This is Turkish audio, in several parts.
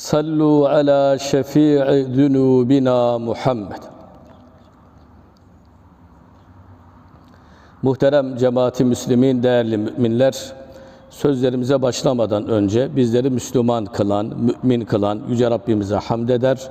صلوا على شفيع ذنوبنا محمد Muhterem cemaati Müslümin, değerli müminler, sözlerimize başlamadan önce bizleri Müslüman kılan, mümin kılan Yüce Rabbimize hamd eder.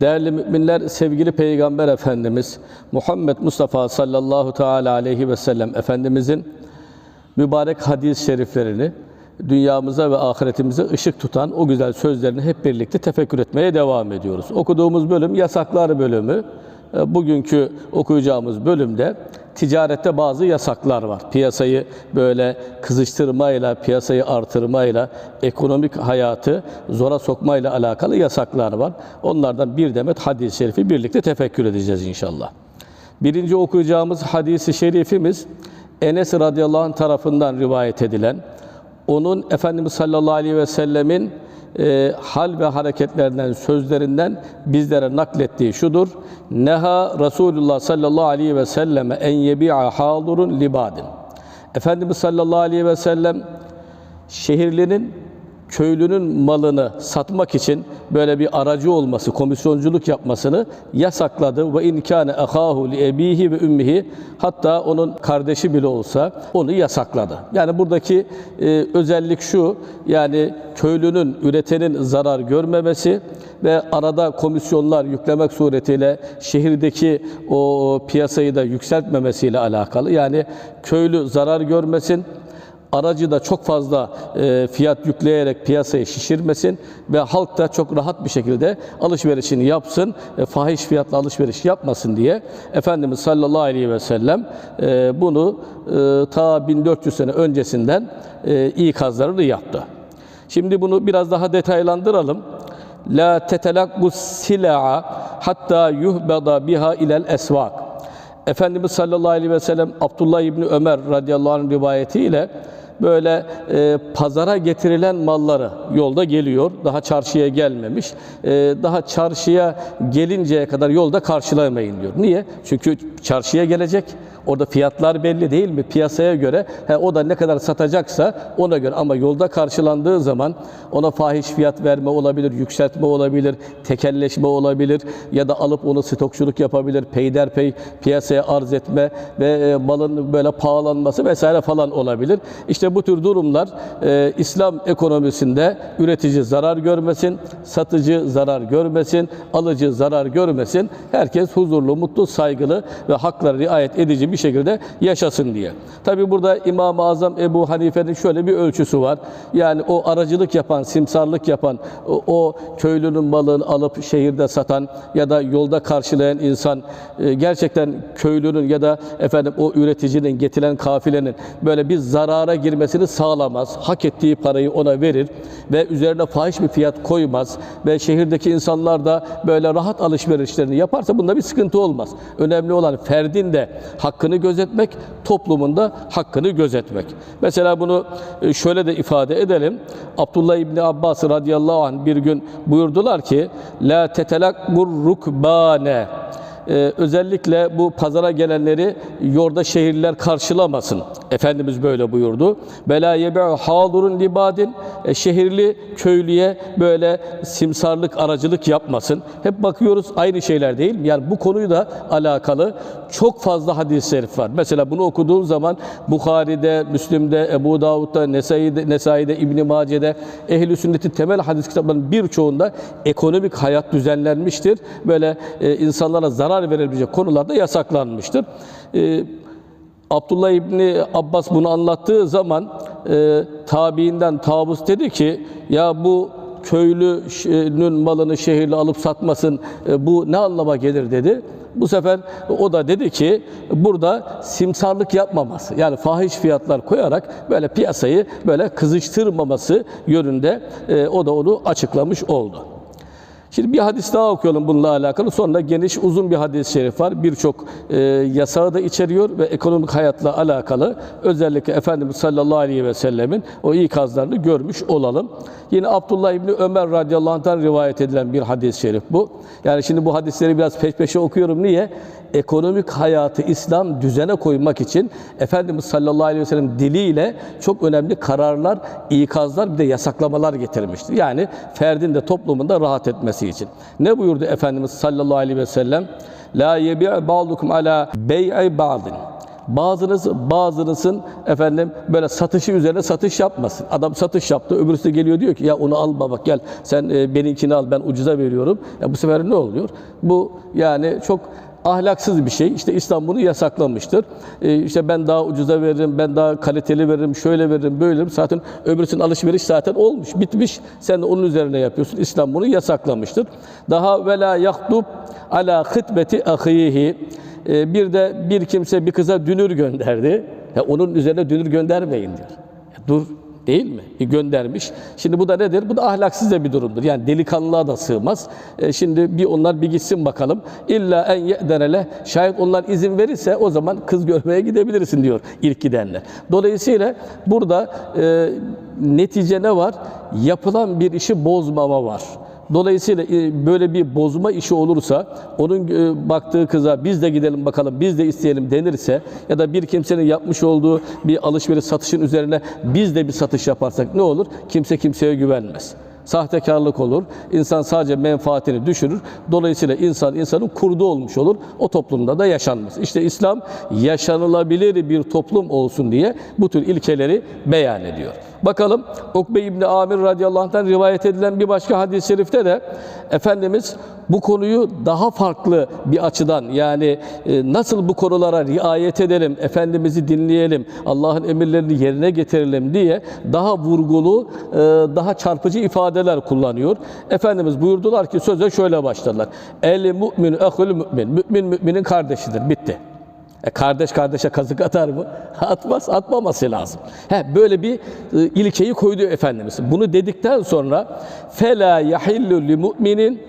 Değerli müminler, sevgili Peygamber Efendimiz Muhammed Mustafa sallallahu teala aleyhi ve sellem Efendimizin mübarek hadis-i şeriflerini dünyamıza ve ahiretimize ışık tutan o güzel sözlerini hep birlikte tefekkür etmeye devam ediyoruz. Okuduğumuz bölüm yasaklar bölümü. E, Bugünkü okuyacağımız bölümde ticarette bazı yasaklar var. Piyasayı böyle kızıştırmayla, piyasayı artırmayla, ekonomik hayatı zora sokmayla alakalı yasaklar var. Onlardan bir demet hadis-i şerifi birlikte tefekkür edeceğiz inşallah. Birinci okuyacağımız hadisi şerifimiz Enes radıyallahu anh tarafından rivayet edilen, onun Efendimiz sallallahu aleyhi ve sellemin e, hal ve hareketlerinden, sözlerinden bizlere naklettiği şudur. Neha Resulullah sallallahu aleyhi ve selleme en yebi'a halurun libadin. Efendimiz sallallahu aleyhi ve sellem şehirlinin köylünün malını satmak için böyle bir aracı olması, komisyonculuk yapmasını yasakladı. Ve inkâne ehâhu li ebihi ve ümmihi hatta onun kardeşi bile olsa onu yasakladı. Yani buradaki e, özellik şu, yani köylünün, üretenin zarar görmemesi ve arada komisyonlar yüklemek suretiyle şehirdeki o piyasayı da yükseltmemesiyle alakalı. Yani köylü zarar görmesin, aracı da çok fazla e, fiyat yükleyerek piyasayı şişirmesin ve halk da çok rahat bir şekilde alışverişini yapsın, e, fahiş fiyatla alışveriş yapmasın diye Efendimiz sallallahu aleyhi ve sellem e, bunu e, ta 1400 sene öncesinden e, ikazlarını yaptı. Şimdi bunu biraz daha detaylandıralım. La tetelakkus sila'a hatta yuhbada biha ilel esvak. Efendimiz sallallahu aleyhi ve sellem Abdullah İbni Ömer radıyallahu anh rivayetiyle böyle e, pazara getirilen malları yolda geliyor. Daha çarşıya gelmemiş. E, daha çarşıya gelinceye kadar yolda karşılamayın diyor. Niye? Çünkü çarşıya gelecek. Orada fiyatlar belli değil mi? Piyasaya göre he, o da ne kadar satacaksa ona göre ama yolda karşılandığı zaman ona fahiş fiyat verme olabilir, yükseltme olabilir, tekelleşme olabilir ya da alıp onu stokçuluk yapabilir, peyderpey piyasaya arz etme ve e, malın böyle pahalanması vesaire falan olabilir. İşte bu tür durumlar e, İslam ekonomisinde üretici zarar görmesin, satıcı zarar görmesin, alıcı zarar görmesin. Herkes huzurlu, mutlu, saygılı ve haklara riayet edici bir şekilde yaşasın diye. Tabi burada İmam-ı Azam Ebu Hanife'nin şöyle bir ölçüsü var. Yani o aracılık yapan, simsarlık yapan, o, o köylünün malını alıp şehirde satan ya da yolda karşılayan insan e, gerçekten köylünün ya da efendim o üreticinin, getirilen kafilenin böyle bir zarara girmesini sağlamaz. Hak ettiği parayı ona verir ve üzerine fahiş bir fiyat koymaz ve şehirdeki insanlar da böyle rahat alışverişlerini yaparsa bunda bir sıkıntı olmaz. Önemli olan ferdin de hakkını gözetmek, toplumun da hakkını gözetmek. Mesela bunu e, şöyle de ifade edelim. Abdullah İbni Abbas radıyallahu anh bir gün buyurdular ki La tetelakkur rukbane ee, özellikle bu pazara gelenleri yolda şehirler karşılamasın. Efendimiz böyle buyurdu. Bela yebe'u halurun libadin e, şehirli köylüye böyle simsarlık, aracılık yapmasın. Hep bakıyoruz aynı şeyler değil mi? Yani bu konuyu da alakalı çok fazla hadis-i şerif var. Mesela bunu okuduğum zaman Bukhari'de, Müslim'de, Ebu Davud'da, Nesai'de, Nesai'de İbn Mace'de Ehl-i Sünnet'in temel hadis kitaplarının birçoğunda ekonomik hayat düzenlenmiştir. Böyle e, insanlara zarar verebilecek konularda yasaklanmıştır. E, Abdullah İbni Abbas bunu anlattığı zaman e, tabiinden Tavus dedi ki ya bu köylünün malını şehirli alıp satmasın e, bu ne anlama gelir dedi. Bu sefer o da dedi ki burada simsarlık yapmaması yani fahiş fiyatlar koyarak böyle piyasayı böyle kızıştırmaması yönünde e, o da onu açıklamış oldu. Şimdi bir hadis daha okuyalım bununla alakalı. Sonra geniş uzun bir hadis-i şerif var. Birçok e, yasağı da içeriyor ve ekonomik hayatla alakalı özellikle Efendimiz sallallahu aleyhi ve sellemin o ikazlarını görmüş olalım. Yine Abdullah İbni Ömer radıyallahu anh'tan rivayet edilen bir hadis-i şerif bu. Yani şimdi bu hadisleri biraz peş peşe okuyorum. Niye? Ekonomik hayatı İslam düzene koymak için Efendimiz sallallahu aleyhi ve sellem diliyle çok önemli kararlar, ikazlar bir de yasaklamalar getirmiştir. Yani ferdin de toplumunda rahat etmesi için. Ne buyurdu Efendimiz sallallahu aleyhi ve sellem? La yebi' ba'dukum ala bey'i ba'din. Bazınız bazınızın efendim böyle satışı üzerine satış yapmasın. Adam satış yaptı, öbürüsü de geliyor diyor ki ya onu alma bak gel sen e, benimkini al ben ucuza veriyorum. Ya bu sefer ne oluyor? Bu yani çok ahlaksız bir şey. İşte İslam bunu yasaklamıştır. Ee, işte ben daha ucuza veririm, ben daha kaliteli veririm, şöyle veririm, böyle veririm. Zaten öbürsünün alışveriş zaten olmuş, bitmiş. Sen de onun üzerine yapıyorsun. İslam bunu yasaklamıştır. Daha vela yahdub ala hıtbeti ahihi. Ee, bir de bir kimse bir kıza dünür gönderdi. Ya onun üzerine dünür göndermeyin diyor. Ya dur Değil mi? Bir göndermiş. Şimdi bu da nedir? Bu da ahlaksız da bir durumdur. Yani delikanlılığa da sığmaz. E, şimdi bir onlar bir gitsin bakalım. İlla en ye'denele şayet onlar izin verirse o zaman kız görmeye gidebilirsin diyor ilk gidenler. Dolayısıyla burada e, netice ne var? Yapılan bir işi bozmama var. Dolayısıyla e, böyle bir bozma işi olursa onun e, baktığı kıza biz de gidelim bakalım biz de isteyelim denirse ya da bir kimsenin yapmış olduğu bir alışveriş satışın üzerine biz de bir satış yaparsak ne olur? Kimse kimseye güvenmez. Sahtekarlık olur. İnsan sadece menfaatini düşürür. Dolayısıyla insan insanın kurdu olmuş olur. O toplumda da yaşanmaz. İşte İslam yaşanılabilir bir toplum olsun diye bu tür ilkeleri beyan ediyor. Bakalım Ukbe İbni Amir radıyallahu anh'tan rivayet edilen bir başka hadis-i şerifte de Efendimiz bu konuyu daha farklı bir açıdan yani e, nasıl bu konulara riayet edelim, Efendimiz'i dinleyelim, Allah'ın emirlerini yerine getirelim diye daha vurgulu, e, daha çarpıcı ifadeler kullanıyor. Efendimiz buyurdular ki söze şöyle başlarlar. El mümin ehul mümin. Mümin müminin kardeşidir. Bitti. E kardeş kardeşe kazık atar mı? Atmaz, atmaması lazım. He, böyle bir e, ilkeyi koydu Efendimiz. Bunu dedikten sonra fela yahillu li mu'minin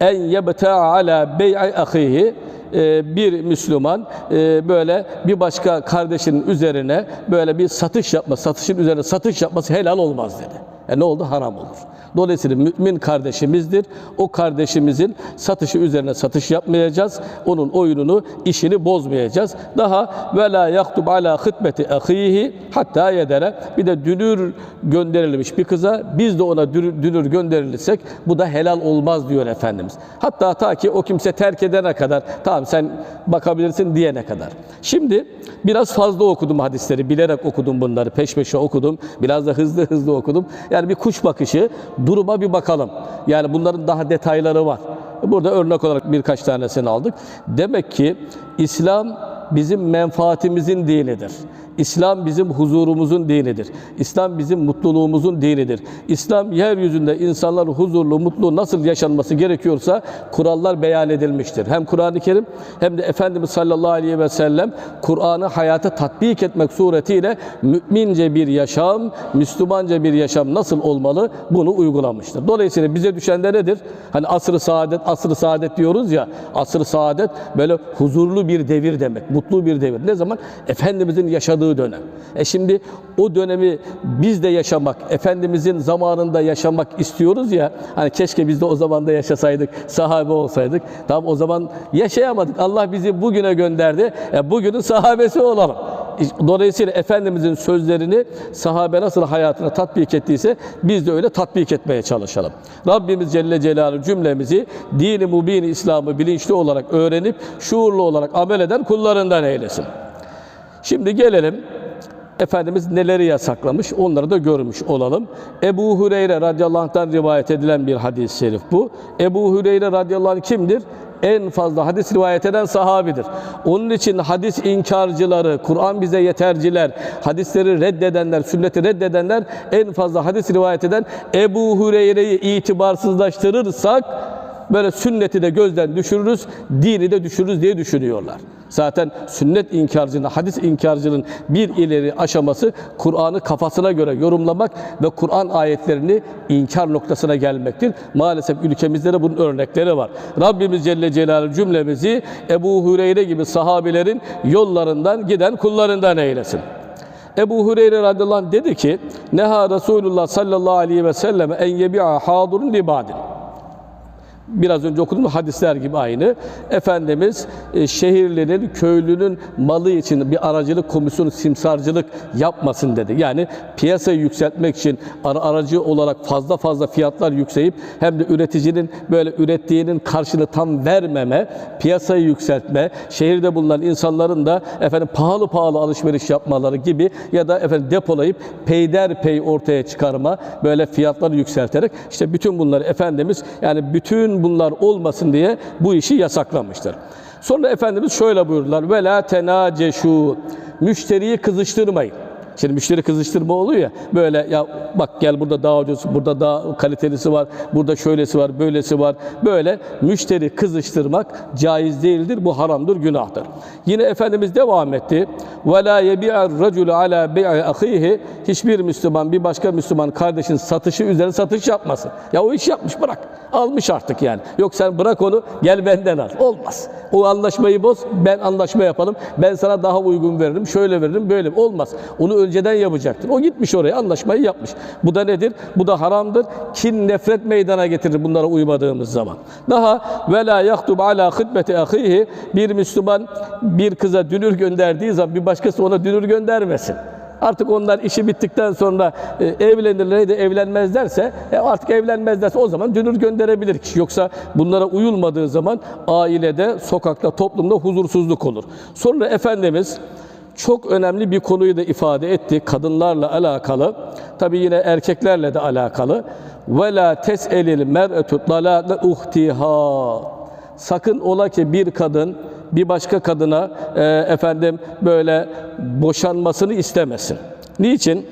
en yebta'a ala bey'i ahihi e, bir Müslüman e, böyle bir başka kardeşinin üzerine böyle bir satış yapma, satışın üzerine satış yapması helal olmaz dedi. E ne oldu? Haram olur. Dolayısıyla mümin kardeşimizdir. O kardeşimizin satışı üzerine satış yapmayacağız. Onun oyununu, işini bozmayacağız. Daha ve la yaktub ala hıtbeti ahihi hatta yedere. Bir de dünür gönderilmiş bir kıza biz de ona dünür gönderilirsek bu da helal olmaz diyor Efendimiz. Hatta ta ki o kimse terk edene kadar tamam sen bakabilirsin diyene kadar. Şimdi biraz fazla okudum hadisleri. Bilerek okudum bunları. Peş peşe okudum. Biraz da hızlı hızlı okudum. Yani bir kuş bakışı duruma bir bakalım. Yani bunların daha detayları var. Burada örnek olarak birkaç tanesini aldık. Demek ki İslam bizim menfaatimizin dinidir. İslam bizim huzurumuzun dinidir. İslam bizim mutluluğumuzun dinidir. İslam yeryüzünde insanlar huzurlu, mutlu nasıl yaşanması gerekiyorsa kurallar beyan edilmiştir. Hem Kur'an-ı Kerim hem de Efendimiz sallallahu aleyhi ve sellem Kur'an'ı hayata tatbik etmek suretiyle mümince bir yaşam, Müslümanca bir yaşam nasıl olmalı bunu uygulamıştır. Dolayısıyla bize düşen de nedir? Hani asr-ı saadet, asr-ı saadet diyoruz ya, asr-ı saadet böyle huzurlu bir devir demek, mutlu bir devir. Ne zaman? Efendimizin yaşadığı dönem. E şimdi o dönemi biz de yaşamak, Efendimizin zamanında yaşamak istiyoruz ya, hani keşke biz de o zamanda yaşasaydık, sahabe olsaydık. Tamam o zaman yaşayamadık. Allah bizi bugüne gönderdi. E bugünün sahabesi olalım. Dolayısıyla Efendimizin sözlerini sahabe nasıl hayatına tatbik ettiyse biz de öyle tatbik etmeye çalışalım. Rabbimiz Celle Celaluhu cümlemizi dini mubini İslam'ı bilinçli olarak öğrenip şuurlu olarak amel eden kullarından eylesin. Şimdi gelelim Efendimiz neleri yasaklamış onları da görmüş olalım. Ebu Hureyre radıyallahu anh'tan rivayet edilen bir hadis-i şerif bu. Ebu Hureyre radıyallahu anh kimdir? en fazla hadis rivayet eden sahabidir. Onun için hadis inkarcıları, Kur'an bize yeterciler, hadisleri reddedenler, sünneti reddedenler en fazla hadis rivayet eden Ebu Hureyre'yi itibarsızlaştırırsak böyle sünneti de gözden düşürürüz, dini de düşürürüz diye düşünüyorlar. Zaten sünnet inkarcının, hadis inkarcının bir ileri aşaması Kur'an'ı kafasına göre yorumlamak ve Kur'an ayetlerini inkar noktasına gelmektir. Maalesef ülkemizde de bunun örnekleri var. Rabbimiz Celle Celaluhu cümlemizi Ebu Hureyre gibi sahabilerin yollarından giden kullarından eylesin. Ebu Hureyre radıyallahu anh dedi ki Neha Resulullah sallallahu aleyhi ve sellem en yebi'a hadurun libadin. Biraz önce okuduğumuz hadisler gibi aynı. Efendimiz e, şehirlerin, köylünün malı için bir aracılık komisyonu simsarcılık yapmasın dedi. Yani piyasayı yükseltmek için ara- aracı olarak fazla fazla fiyatlar yükseyip hem de üreticinin böyle ürettiğinin karşılığını tam vermeme, piyasayı yükseltme, şehirde bulunan insanların da efendim pahalı pahalı alışveriş yapmaları gibi ya da efendim depolayıp peyderpey ortaya çıkarma, böyle fiyatları yükselterek işte bütün bunları Efendimiz yani bütün bunlar olmasın diye bu işi yasaklamıştır. Sonra Efendimiz şöyle buyurdular. Ve la tenaceşu. Müşteriyi kızıştırmayın. Şimdi müşteri kızıştırma oluyor ya böyle ya bak gel burada daha ucuz, burada daha kalitelisi var, burada şöylesi var, böylesi var. Böyle müşteri kızıştırmak caiz değildir. Bu haramdır, günahtır. Yine Efendimiz devam etti. Ve la yebi'er raculu ala bey'i ahihi. Hiçbir Müslüman bir başka Müslüman kardeşin satışı üzerine satış yapmasın. Ya o iş yapmış bırak. Almış artık yani. Yok sen bırak onu gel benden al. Olmaz. O anlaşmayı boz. Ben anlaşma yapalım. Ben sana daha uygun veririm. Şöyle veririm. Böyle. Olmaz. Onu önceden yapacaktır. O gitmiş oraya anlaşmayı yapmış. Bu da nedir? Bu da haramdır. Kin nefret meydana getirir bunlara uymadığımız zaman. Daha ve la yahtub ala hıdmeti ahihi bir Müslüman bir kıza dünür gönderdiği zaman bir başkası ona dünür göndermesin. Artık onlar işi bittikten sonra e, evlenirler de evlenmezlerse e, artık evlenmezlerse o zaman dünür gönderebilir kişi. Yoksa bunlara uyulmadığı zaman ailede, sokakta, toplumda huzursuzluk olur. Sonra Efendimiz çok önemli bir konuyu da ifade etti kadınlarla alakalı. Tabi yine erkeklerle de alakalı. Ve la tes'elil mer'etu talaqe uhtiha. Sakın ola ki bir kadın bir başka kadına e, efendim böyle boşanmasını istemesin. Niçin?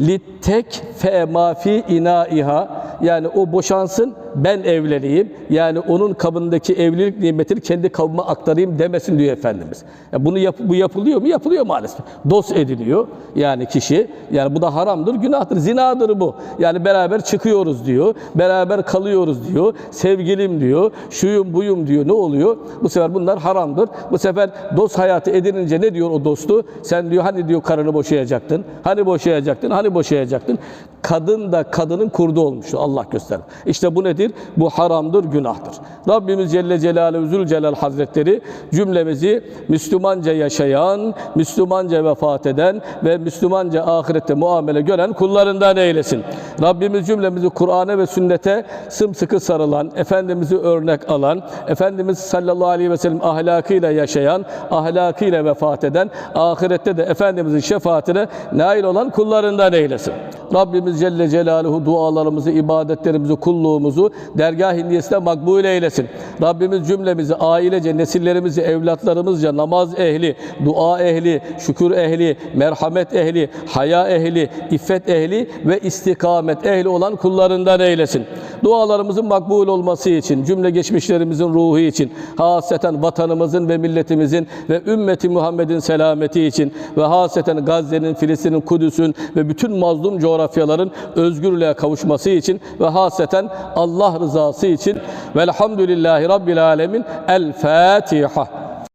Littek fe mafi inaiha yani o boşansın ben evleneyim. Yani onun kabındaki evlilik nimetini kendi kabıma aktarayım demesin diyor Efendimiz. Ya bunu yap, bu yapılıyor mu? Yapılıyor maalesef. Dost ediliyor yani kişi. Yani bu da haramdır, günahtır, zinadır bu. Yani beraber çıkıyoruz diyor, beraber kalıyoruz diyor, sevgilim diyor, şuyum buyum diyor. Ne oluyor? Bu sefer bunlar haramdır. Bu sefer dost hayatı edinince ne diyor o dostu? Sen diyor hani diyor karını boşayacaktın, hani boşayacaktın, hani boşayacaktın. Kadın da kadının kurdu olmuştu Allah göster. İşte bu nedir? Bu haramdır, günahtır. Rabbimiz Celle Celaluhu Zülcelal Hazretleri cümlemizi Müslümanca yaşayan, Müslümanca vefat eden ve Müslümanca ahirette muamele gören kullarından eylesin. Rabbimiz cümlemizi Kur'an'a ve sünnete sımsıkı sarılan, Efendimiz'i örnek alan, Efendimiz sallallahu aleyhi ve sellem ahlakıyla yaşayan, ahlakıyla vefat eden, ahirette de Efendimizin şefaatine nail olan kullarından eylesin. Rabbimiz Celle Celaluhu dualarımızı, ibadetlerimizi, kulluğumuzu dergah hindiyesine makbul eylesin. Rabbimiz cümlemizi, ailece, nesillerimizi, evlatlarımızca namaz ehli, dua ehli, şükür ehli, merhamet ehli, haya ehli, iffet ehli ve istikamet ehli olan kullarından eylesin. Dualarımızın makbul olması için, cümle geçmişlerimizin ruhu için, haseten vatanımızın ve milletimizin ve ümmeti Muhammed'in selameti için ve haseten Gazze'nin, Filistin'in, Kudüs'ün ve bütün mazlum coğrafyaların özgürlüğe kavuşması için ve haseten Allah rızası için velhamdülillahi Rabbil Alemin El Fatiha.